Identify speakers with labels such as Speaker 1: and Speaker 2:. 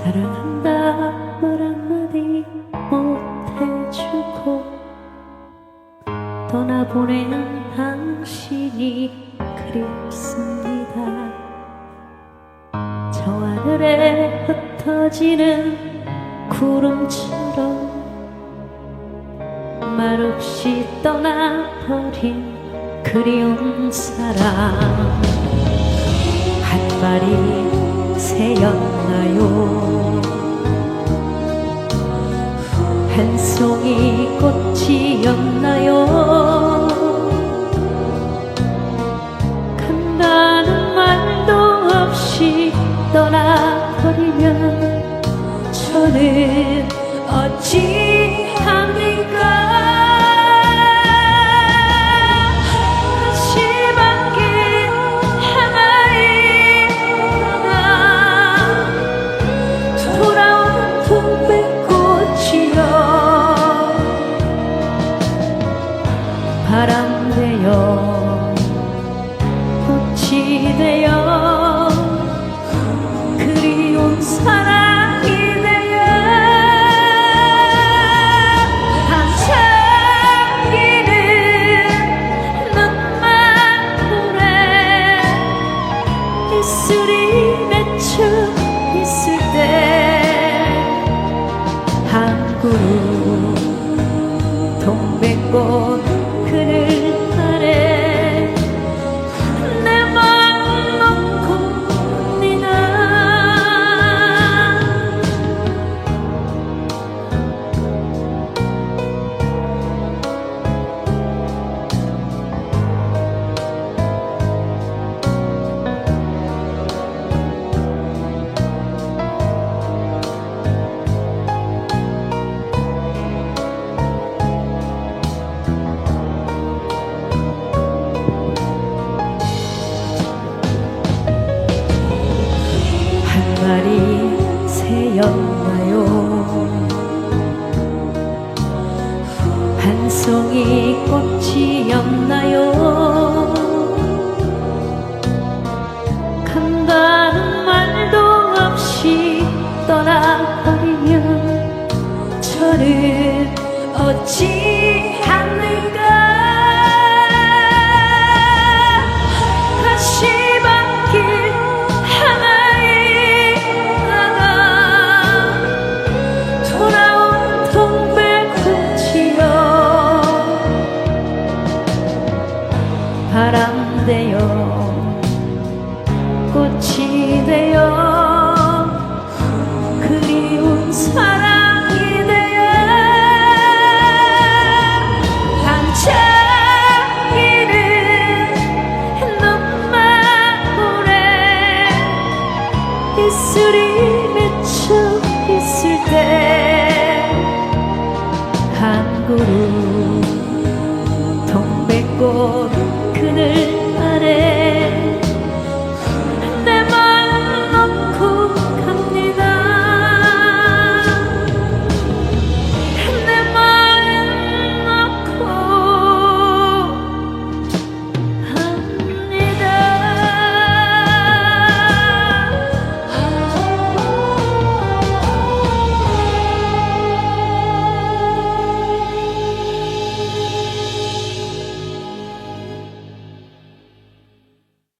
Speaker 1: 사랑한다. 말 한마디 못해주고 떠나보내는 당신이 그립습니다. 저 하늘에 흩어지는 구름처럼 말없이 떠나버린 그리운 사람 한 발이 새였나요? 한 송이 꽃이었나요? 간다는 말도 없이 떠나버리면 저는 어찌 되어 그리운 사랑이 되어 반짝이는 눈만울에 입술이 맺혀 있을 때한 그루 동백꽃 한 마리 새였나요? 한 송이 꽃이었나요? 간다는 말도 없이 떠나버리면 저는 어찌 그리운 사랑이 되어 반짝이는 눈망울에 이슬이 맺혀 있을 때한 그루 동백꽃 그늘